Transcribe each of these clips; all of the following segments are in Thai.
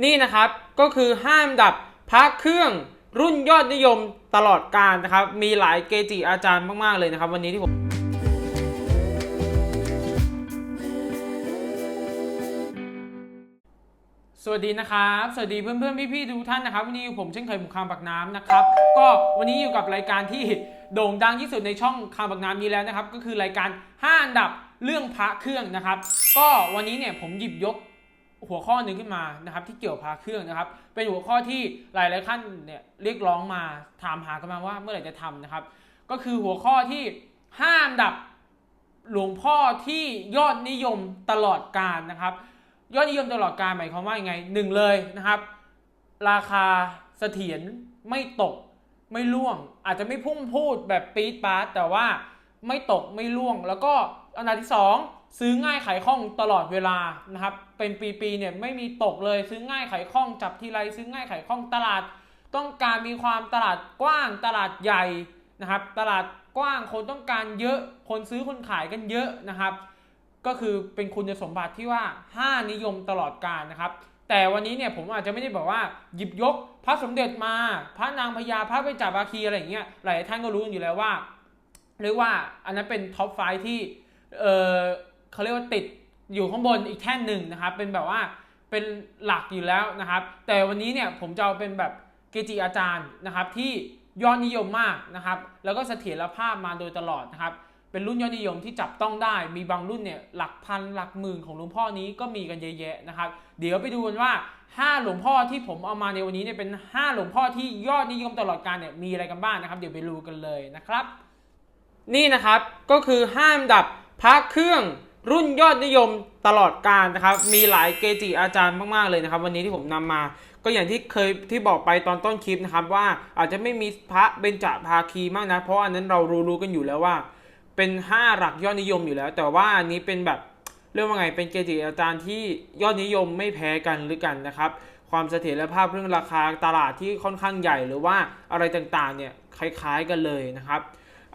นี่นะครับก็คือห้าอันดับพระเครื่องรุ่นยอดนิยมตลอดกาลนะครับ มีหลายเกจิอาจารย์มาก ๆ เลยนะครับ วันนี้ที่ผมสวัสดีนะครับ สวัสดีเพื่อนๆพี่ๆทุกท่านนะครับวันนี้อยู่ผมเช่นเคยผมคางปักน้ำนะครับ ก็วันนี้อยู่กับรายการที่โด่งดังที่สุดในช่องคางปักน้ำนี้แล้วนะครับ ก็คือรายการ5อันดับเรื่องพระเครื่องนะครับ ก็วันนี้เนี่ยผมหยิบยก หัวข้อหนึ่งขึ้นมานะครับที่เกี่ยวพาเครื่องนะครับ เป็นหัวข้อที่หลายหลายๆท่านเนี่ยเรียกร้องมาถามหากันมาว่าเมื่อไหร่จะทำนะครับ ก็คือหัวข้อที่ห้าอันดับหลวงพ่อที่ยอดนิยมตลอดกาลนะครับ ยอดนิยมตลอดกาลหมายความว่ายังไงหนึ่งเลยนะครับ ราคาเสถียรไม่ตกไม่ร่วง อาจจะไม่พุ่งพูดแบบปี๊ดปาร์ตแต่ว่าไม่ตกไม่ร่วง แล้วก็อันดับที่สอง ซื้อง่ายขายคล่องตลอดเวลานะครับ เป็นปีๆเนี่ยไม่มีตกเลยซื้อง่ายขายคล่องจับทีไรซื้อง่ายขายคล่องตลาด ต้องการมีความตลาดกว้างตลาดใหญ่นะครับ ตลาดกว้างคนต้องการเยอะคนซื้อคนขายกันเยอะนะครับ ก็คือเป็นคุณสมบัติที่ว่า 5 นิยมตลอดกาลนะครับ แต่วันนี้เนี่ยผมอาจจะไม่ได้บอกว่าหยิบยกพระสมเด็จมา พระนางพญาพระเบญจภาคีอะไรอย่างเงี้ยหลายท่านก็รู้อยู่แล้วว่าเรียกว่าอันนั้นเป็นท็อปไฟที่เอ่อ เขาเรียกว่าติดอยู่ข้างบนอีกแท่นหนึ่งนะครับ เป็นแบบว่าเป็นหลักอยู่แล้วนะครับ แต่วันนี้เนี่ยผมจะเอาเป็นแบบเกจิอาจารย์นะครับ ที่ยอดนิยมมากนะครับ แล้วก็เสถียรภาพมาโดยตลอดนะครับ เป็นรุ่นยอดนิยมที่จับต้องได้ มีบางรุ่นเนี่ยหลักพันหลักหมื่นของหลวงพ่อนี้ก็มีกันเยอะแยะนะครับ เดี๋ยวไปดูกันว่า 5 หลวงพ่อที่ผมเอามาในวันนี้เนี่ยเป็น 5 หลวงพ่อที่ยอดนิยมตลอดกาลเนี่ยมีอะไรกันบ้างนะครับ เดี๋ยวไปดูกันเลยนะครับ นี่นะครับก็คือห้าอันดับพระเครื่อง รุ่นยอดนิยมตลอดกาลนะครับ มีหลายเกจิอาจารย์มากๆเลยนะครับ วันนี้ที่ผมนำมาก็อย่างที่เคยที่บอกไปตอนต้นคลิปนะครับ ว่าอาจจะไม่มีพระเบญจภาคีมากนะ เพราะอันนั้นเรารู้ๆกันอยู่แล้วว่า เป็น 5 หลักยอดนิยมอยู่แล้ว แต่ว่าอันนี้เป็นแบบเรียกว่าไงเป็นเกจิอาจารย์ที่ยอดนิยมไม่แพ้กันหรือกันนะครับ ความเสถียรภาพเรื่องราคาตลาดที่ค่อนข้างใหญ่หรือว่าอะไรต่างๆเนี่ยคล้ายๆกันเลยนะครับ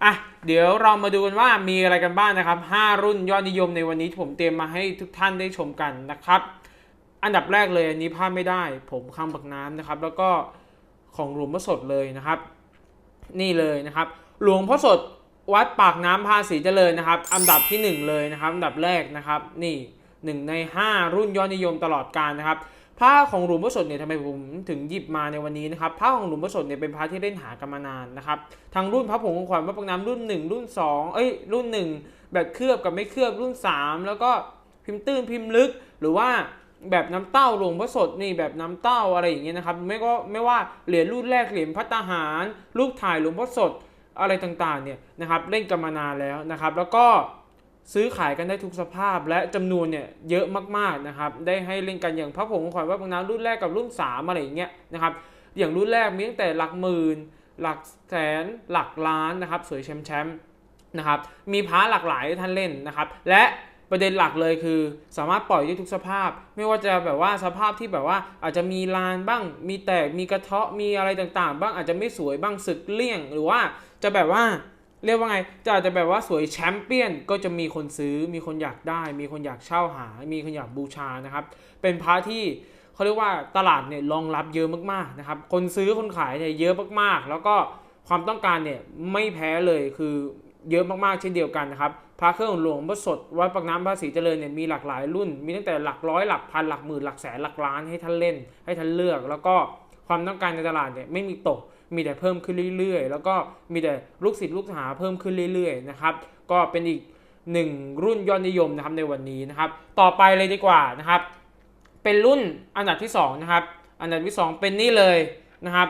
อะเดี๋ยวเรามาดูกันว่ามีอะไรกันบ้างนะครับ 5 รุ่นยอดนิยมในวันนี้ที่ผมเตรียมมาให้ทุกท่านได้ชมกันนะครับ อันดับแรกเลยอันนี้พลาดไม่ได้ ผมข้างบักน้ำนะครับ แล้วก็ของหลวงพ่อสดเลยนะครับ นี่เลยนะครับ หลวงพ่อสดวัดปากน้ำภาษีเจริญนะครับ อันดับที่ 1 เลยนะครับ อันดับแรกนะครับ นี่หนึ่งใน 5 รุ่นยอดนิยมตลอดกาลนะครับ ผ้าของหลวงพ่อสดเนี่ยทำไมผมถึงหยิบมาในวันนี้นะครับผ้าของหลวงพ่อสดเนี่ยเป็นผ้าที่เล่นหากันมานานนะครับทั้งรุ่นพระผงของขวัญพระปางน้ำรุ่น 1 รุ่น 2 เอ้ยรุ่น 1 แบบเคลือบกับไม่เคลือบรุ่น 3 แล้วก็พิมพ์ตื้นพิมพ์ลึก หรือว่าแบบน้ำเต้าหลวงพ่อสดนี่แบบน้ำเต้าอะไรอย่างเงี้ยนะครับไม่ก็ไม่ว่าเหรียญรุ่นแรกเหรียญพัตตาหารรูปถ่ายหลวงพ่อสดอะไรต่างๆเนี่ยนะครับเล่นกันมานานแล้วนะครับ แล้วก็ ซื้อขายกันได้ทุกสภาพและจำนวนเนี่ยเยอะมากๆนะครับ ได้ให้เล่นกันอย่างพระผงของขวัญวัดบางน้ำรุ่นแรกกับรุ่น 3 อะไรอย่างเงี้ยนะครับ อย่างรุ่นแรกมีตั้งแต่หลักหมื่น หลักแสน หลักล้านนะครับ สวยแชมป์แชมป์นะครับ มีพระหลากหลายท่านเล่นนะครับ และประเด็นหลักเลยคือ สามารถปล่อยได้ทุกสภาพ ไม่ว่าจะแบบว่าสภาพที่แบบว่าอาจจะมีลานบ้าง มีแตก มีกระเทาะ มีอะไรต่างๆ บ้างอาจจะไม่สวยบ้างสึกเลี่ยง หรือว่าจะแบบว่า เรียกว่าไงจะอาจจะแบบว่าสวยแชมเปี้ยนก็จะมีคนซื้อ มีคนอยากได้ มีคนอยากเช่าหา มีคนอยากบูชานะครับ เป็นพระที่เขาเรียกว่าตลาดเนี่ยรองรับเยอะมากๆนะครับ คนซื้อคนขายเนี่ยเยอะมากๆ แล้วก็ความต้องการเนี่ยไม่แพ้เลยคือเยอะมากๆเช่นเดียวกันนะครับพระเครื่องหลวงพระสดวัดปากน้ำภาษีเจริญเนี่ยมีหลากหลายรุ่น มีตั้งแต่หลักร้อยหลักพันหลักหมื่นหลักแสนหลักล้านให้ท่านเล่น ให้ท่านเลือก แล้วก็ความต้องการในตลาดเนี่ยไม่มีตก มีแต่เพิ่มขึ้นเรื่อยๆ แล้วก็มีแต่ลูกศิษย์ลูกหาเพิ่มขึ้นเรื่อยๆนะครับก็เป็นอีกหนึ่งรุ่นยอดนิยมนะครับในวันนี้นะครับ ต่อไปเลยดีกว่านะครับ เป็นรุ่นอันดับที่สองนะครับอันดับที่สองเป็นนี่เลยนะครับ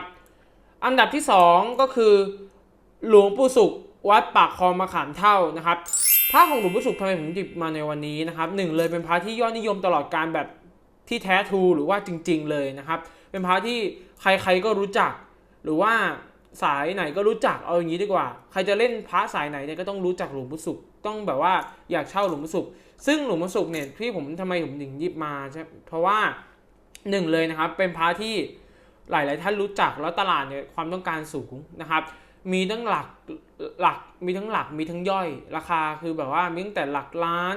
อันดับที่สองก็คือหลวงปู่สุขวัดปากคลองมะขามเท่านะครับพระของหลวงปู่สุขทำไมผมหยิบมาในวันนี้นะครับหนึ่งเลยเป็นพระที่ยอดนิยมตลอดการแบบที่แท้ทูหรือว่าจริง ๆ เลยนะครับ เป็นพระที่ใครๆก็รู้จัก หรือว่าสายไหนก็รู้จักเอาอย่างนี้ดีกว่า ใครจะเล่นพระสายไหนเนี่ยก็ต้องรู้จักหลวงปู่สุข ต้องแบบว่าอยากเช่าหลวงปู่สุข ซึ่งหลวงปู่สุขเนี่ยที่ผมทำไมผมถึงหยิบมาใช่เพราะว่าหนึ่งเลยนะครับเป็นพระที่หลาย ๆ ท่านรู้จักแล้วตลาดเนี่ยความต้องการสูงนะครับ มีทั้งหลักหลักมีทั้งหลักมีทั้งย่อย ราคาคือแบบว่ามีตั้งแต่หลักล้าน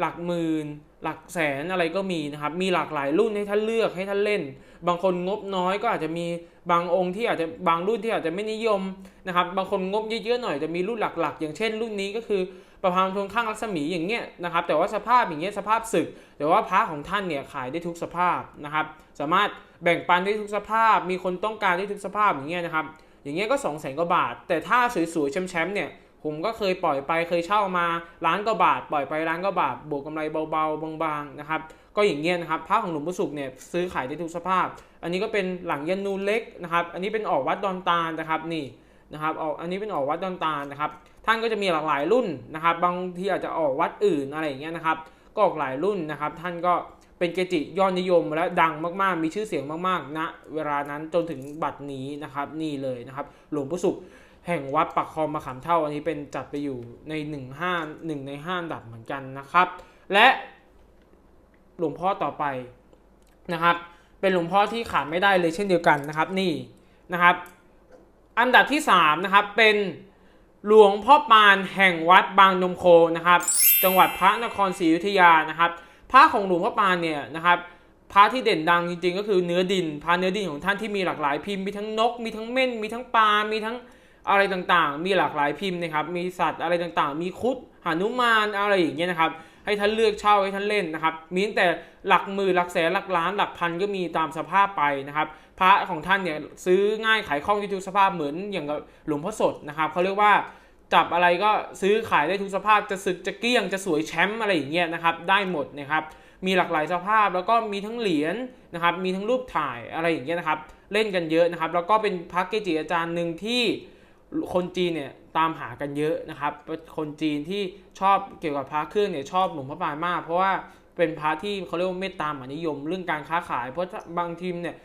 หลักหมื่น หลักแสนอะไรก็มีนะครับมีหลากหลายรุ่นให้ท่านเลือกให้ท่านเล่น บางคนงบน้อยก็อาจจะมีบางองค์ที่อาจจะบางรุ่นที่อาจจะไม่นิยมนะครับ บางคนงบเยอะๆหน่อยจะมีรุ่นหลักๆ อย่างเช่น รุ่นนี้ก็คือประพามทวงข้างรัศมีอย่างเงี้ยนะครับ แต่ว่าสภาพอย่างเงี้ยสภาพศึก แต่ว่าพระของท่านเนี่ยขายได้ทุกสภาพนะครับ สามารถแบ่งปันได้ทุกสภาพ มีคนต้องการได้ทุกสภาพอย่างเงี้ยนะครับ อย่างเงี้ยก็2 0 0แสนกว่าบาท แต่ถ้าสวยๆแชมป์ๆเนี่ยผมก็เคยปล่อยไปเคยเช่ามาล้านกว่าบาท ปล่อยไปล้านกว่าบาทบวกกำไรเบาๆบางๆนะครับ ก็อย่างเงี้ยนะครับพระของหลวงปู่ศุกร์เนี่ยซื้อขายได้ทุกสภาพ อันนี้ก็เป็นหลังยันนูเล็กนะครับ อันนี้เป็นออกวัดดอนตาลนะครับนี่นะครับออกอันนี้เป็นออกวัดดอนตาลนะครับ ท่านก็จะมีหลากหลายรุ่นนะครับ บางทีอาจจะออกวัดอื่นอะไรอย่างเงี้ยนะครับ ก็ออกหลายรุ่นนะครับ ท่านก็เป็นเกจิยอดนิยมและดังมากๆ มีชื่อเสียงมากๆณเวลานั้นจนถึงบัดนี้นะครับ นี่เลยนะครับ หลวงปู่ศุกร์แห่งวัดปักคลองมะขามเท่าอันนี้เป็นจัดไปอยู่ใน1 5 1ใน5อันดับเหมือนกันนะครับ และ หลวงพ่อต่อไปนะครับ เป็นหลวงพ่อที่ขาดไม่ได้เลยเช่นเดียวกันนะครับนี่นะครับ อันดับที่3นะครับเป็นหลวงพ่อปานแห่งวัดบางนมโคนะครับ จังหวัดพระนครศรีอยุธยานะครับพระของหลวงพ่อปานเนี่ยนะครับพระที่เด่นดังจริงๆ ก็คือเนื้อดินพระเนื้อดินของท่านที่มีหลากหลายพิมพ์มีทั้งนก มีทั้งเม่น มีทั้งปลา มีทั้งอะไรต่างๆ มีหลากหลายพิมพ์นะครับ มีสัตว์อะไรต่างๆ มีคุดหานุมานอะไรอย่างเงี้ยนะครับ ให้ท่านเลือกเช่าให้ท่านเล่นนะครับ มีตั้งแต่หลักหมื่นหลักแสนหลักล้านหลักพันก็มีตามสภาพไปนะครับ พระของท่านเนี่ยซื้อง่ายขายคล่องที่ทุกสภาพเหมือนอย่างกับหลวงพ่อสดนะครับเขาเรียกว่าจับอะไรก็ซื้อขายได้ทุกสภาพจะสึกจะเกี้ยงจะสวยแชมป์อะไรอย่างเงี้ยนะครับได้หมดนะครับมีหลากหลายสภาพแล้วก็มีทั้งเหรียญนะครับมีทั้งรูปถ่ายอะไรอย่างเงี้ยนะครับเล่นกันเยอะนะครับแล้วก็เป็นพระเกจิอาจารย์หนึ่งที่คนจีนเนี่ย ตามหากันเยอะนะครับ คนจีนที่ชอบเกี่ยวกับพระเครื่องเนี่ยชอบหลวงพ่อปานมาก เพราะว่าเป็นพระที่เขาเรียกว่าเมตตามหานิยม เรื่องการค้าขาย เพราะบางทีมเนี่ย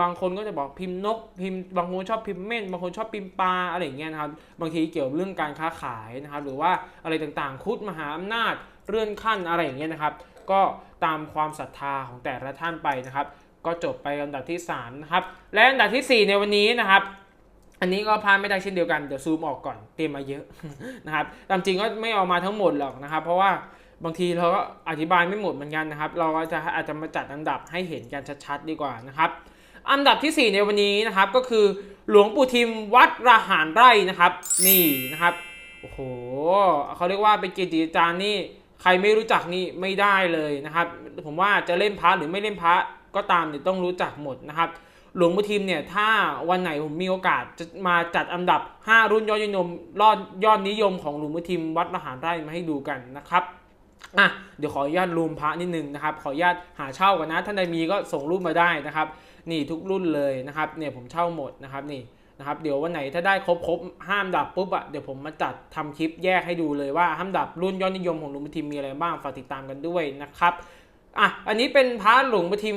บางคนก็จะบอกพิมพ์นกพิมพ์บางคนชอบพิมพ์เม่นบางคนชอบพิมพ์ปลาอะไรอย่างเงี้ยนะครับบางทีเกี่ยวกับเรื่องการค้าขายนะครับ หรือว่าอะไรต่างๆ คุดมหาอำนาจเลื่อนขั้นอะไรอย่างเงี้ยนะครับ ก็ตามความศรัทธาของแต่ละท่านไปนะครับ ก็จบไปอันดับที่3นะครับและอันดับทีสี่4 ในวันนี้นะครับ อันนี้ก็พลาดไม่ได้เช่นเดียวกัน เดี๋ยวซูมออกก่อนเตรียมมาเยอะนะครับตามจริงก็ไม่เอามาทั้งหมดหรอกนะครับ เพราะว่าบางทีเราก็อธิบายไม่หมดเหมือนกันนะครับ เราก็จะอาจจะมาจัดอันดับให้เห็นกันชัดๆดีกว่านะครับ อันดับทีสี่4 ในวันนี้นะครับก็คือหลวงปู่ทิมวัดระหารไร่นะครับ นี่นะครับโอ้โหเขาเรียกว่าเป็นเกจิอาจารย์นี่ใครไม่รู้จักนี่ไม่ได้เลยนะครับ ผมว่าจะเล่นพระหรือไม่เล่นพระก็ตามเนี่ยต้องรู้จักหมดนะครับ หลวงปู่ทิมเนี่ยถ้าวันไหนผมมีโอกาสจะมาจัดอันดับ 5 รุ่นยอดนิยมรอดยอดนิยมของหลวงปู่ทิมวัดระหารไร่มาให้ดูกันนะครับอะเดี๋ยวขออนุญาตรวมพระนิดนึงนะครับ ขออนุญาตหาเช่ากันนะท่านใดมีก็ส่งรูปมาได้นะครับ นี่ทุกรุ่นเลยนะครับเนี่ยผมเช่าหมดนะครับนี่นะครับเดี๋ยววันไหนถ้าได้ครบครบห้ามดับปุ๊บอะเดี๋ยวผมมาจัดทำคลิปแยกให้ดูเลยว่าห้ามดับรุ่นยอดนิยมของหลวงปู่ทิมมีอะไรบ้างฝากติดตามกันด้วยนะครับอะอันนี้เป็นพระหลวงปู่ทิม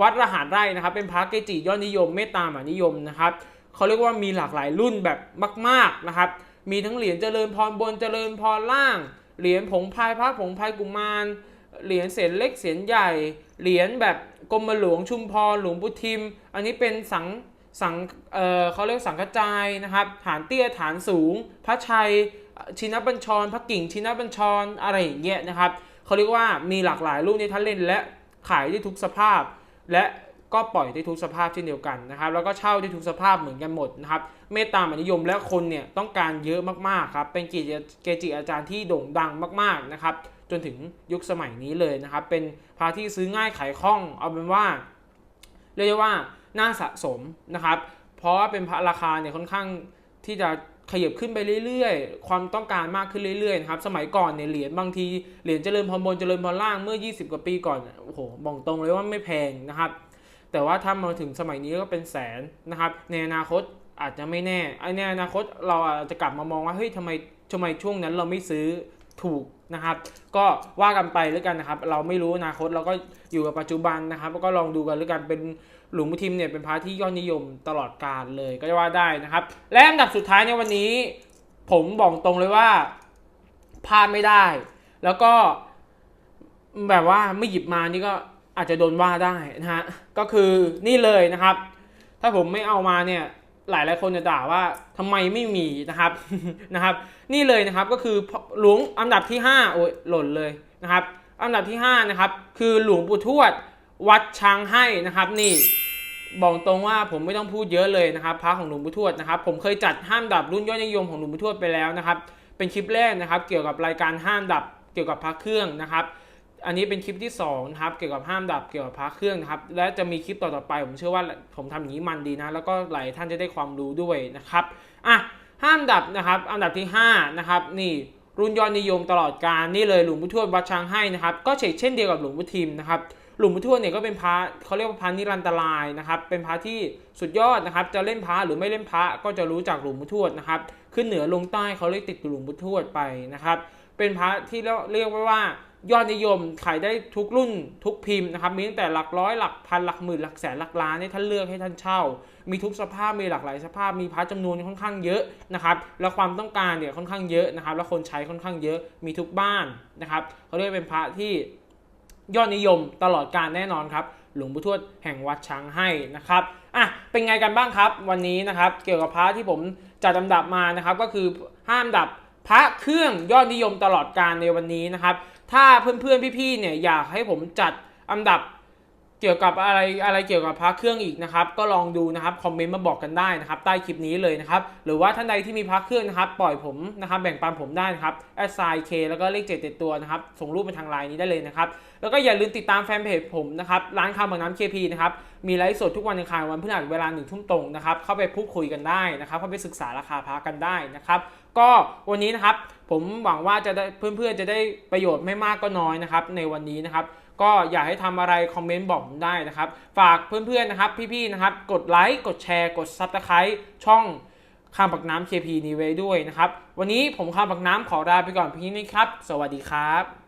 วัดระหารไร่นะครับ เป็นพระเกจิยอดนิยมเมตตามหานิยมนะครับเขาเรียกว่ามีหลากหลายรุ่นแบบมาก ๆนะครับ มีทั้งเหรียญเจริญพรบนเจริญพรล่าง เหรียญผงพายพระผงพายกุมาร เหรียญเศษเล็กเศษใหญ่ เหรียญแบบกรมหลวงชุมพรหลวงปู่ทิม อันนี้เป็นสังสังเออเขาเรียกสังกระจายนะครับ ฐานเตี้ยฐานสูง พระชัยชินบัญชร พระกิ่งชินบัญชรอะไรอย่างเงี้ยนะครับเขาเรียกว่ามีหลากหลายรุ่นที่ท่านเล่นและขายได้ทุกสภาพ และก็ปล่อยได้ทุกสภาพเช่นเดียวกันนะครับแล้วก็เช่าได้ทุกสภาพเหมือนกันหมดนะครับเมตตามนิยมและคนเนี่ยต้องการเยอะมากๆครับเป็นเกจิเกจิอาจารย์ที่โด่งดังมากๆนะครับจนถึงยุคสมัยนี้เลยนะครับเป็นพระที่ซื้อง่ายขายคล่องเอาเป็นว่า เรียกได้ว่าน่าสะสมนะครับเพราะว่าเป็นพระราคาเนี่ยค่อนข้างที่จะ ขยับขึ้นไปเรื่อยๆ ความต้องการมากขึ้นเรื่อยๆนะครับสมัยก่อนเนี่ยเหรียญบางทีเหรียญเจริญพรบนเจริญพรล่างเมื่อ 20 กว่าปีก่อนโอ้โหบอกตรงเลยว่าไม่แพงนะครับ แต่ว่าถ้ามาถึงสมัยนี้ก็เป็นแสนนะครับ ในอนาคตอาจจะไม่แน่อในอนาคตเราอาจจะกลับมามองว่าเฮ้ยทำไมทำไมช่วงนั้นเราไม่ซื้อถูกนะครับ ก็ว่ากันไปแล้วกันนะครับ เราไม่รู้อนาคตเราก็อยู่กับปัจจุบันนะครับ ก็ลองดูกันแล้วกันเป็น หลวงปู่ทิมเนี่ยเป็นพระที่ยอดนิยมตลอดกาลเลยก็จะว่าได้นะครับ และอันดับสุดท้ายในวันนี้ ผมบอกตรงเลยว่าพลาดไม่ได้ แล้วก็แบบว่าไม่หยิบมานี่ก็อาจจะโดนว่าได้นะฮะก็คือนี่เลยนะครับ ถ้าผมไม่เอามาเนี่ยหลายหลายคนจะด่าว่าทำไมไม่มีนะครับนะครับ นี่เลยนะครับก็คือหลวงอันดับที่5โอ้ยหล่นเลยนะครับ อันดับที่5นะครับคือหลวงปู่ทวด วัดช้างให้นะครับนี่บอกตรงว่าผมไม่ต้องพูดเยอะเลยนะครับพระของหลวงปู่ทวดนะครับผมเคยจัดห้ามดับรุ่นยอดนิยมของหลวงปู่ทวดไปแล้วนะครับ เป็นคลิปแรกนะครับ เกี่ยวกับรายการห้ามดับเกี่ยวกับพระเครื่องนะครับ อันนี้เป็นคลิปที่2นะครับเกี่ยวกับห้ามดับเกี่ยวกับพระเครื่องนะครับ และจะมีคลิปต่อๆไป ผมเชื่อว่าผมทำอย่างนี้มันดีนะ แล้วก็หลายท่านจะได้ความรู้ด้วยนะครับอะห้ามดับนะครับอันดับที่5นะครับนี่รุ่นยอดนิยมตลอดการนี่เลยหลวงปู่ทวดวัดช้างให้นะครับ ก็เช่นเช่นเดียวกับหลวงปู่ทิมนะครับ หลวงปู่ทวดเนี่ยก็เป็นพระเขาเรียกว่าพระนิรันตรายนะครับ เป็นพระที่สุดยอดนะครับ จะเล่นพระหรือไม่เล่นพระก็จะรู้จักหลวงปู่ทวดนะครับ ขึ้นเหนือลงใต้เขาเรียกติดหลวงปู่ทวดไปนะครับ เป็นพระที่เรียกว่าวายอดนิยมขายได้ทุกรุ่นทุกพิมพ์นะครับ มีตั้งแต่หลักร้อยหลักพันหลักหมื่นหลักแสนหลักล้านให้ท่านเลือกให้ท่านเช่า มีทุกสภาพมีหลากหลายสภาพมีพระจำนวนค่อนข้างเยอะนะครับแล้วความต้องการเนี่ยค่อนข้างเยอะนะครับ แล้วคนใช้ค่อนข้างเยอะมีทุกบ้านนะครับเขาเรียกเป็นพระที่ ยอดนิยมตลอดการแน่นอนครับ หลวงปู่ทวดแห่งวัดช้างให้นะครับอะเป็นไงกันบ้างครับวันนี้นะครับ เกี่ยวกับพระที่ผมจัดลำดับมานะครับ ก็คือห้ามดับพระเครื่องยอดนิยมตลอดการในวันนี้นะครับ ถ้าเพื่อนๆพี่ๆเนี่ยอยากให้ผมจัดอันดับ เกี่ยวกับอะไรอะไรเกี่ยวกับพระเครื่องอีกนะครับ ก็ลองดูนะครับคอมเมนต์มาบอกกันได้นะครับใต้คลิปนี้เลยนะครับหรือว่าท่านใดที่มีพระเครื่องนะครับปล่อยผมนะครับแบ่งปันผมได้นะครับแอดไซเคแล้วก็เลขเจ็ดติดตัวนะครับส่งรูปมาทางไลน์นี้ได้เลยนะครับแล้วก็อย่าลืมติดตามแฟนเพจผมนะครับร้านคำบางน้ำเคพีนะครับมีไลฟ์สดทุกวันอังคารวันพฤหัสเวลาหนึ่งทุ่มตรงนะครับเข้าไปพูดคุยกันได้นะครับเข้าไปศึกษาราคาพระกันได้นะครับก็วันนี้นะครับผมหวังว่าจะได้เพื่อนๆจะได้ประโยชน์ไม่มากก็น้อยนะครับในวันนี้นะครับ ก็อยากให้ทำอะไรคอมเมนต์บอกผมได้นะครับ ฝากเพื่อนๆนะครับ พี่ๆนะครับ กดไลค์กดแชร์กดซับสไคร b e ช่องข้ามปักน้ำ KP นี้ไว้ด้วยนะครับ วันนี้ผมข้ามปักน้ำขอลาไปก่อนพี่นี่ครับ สวัสดีครับ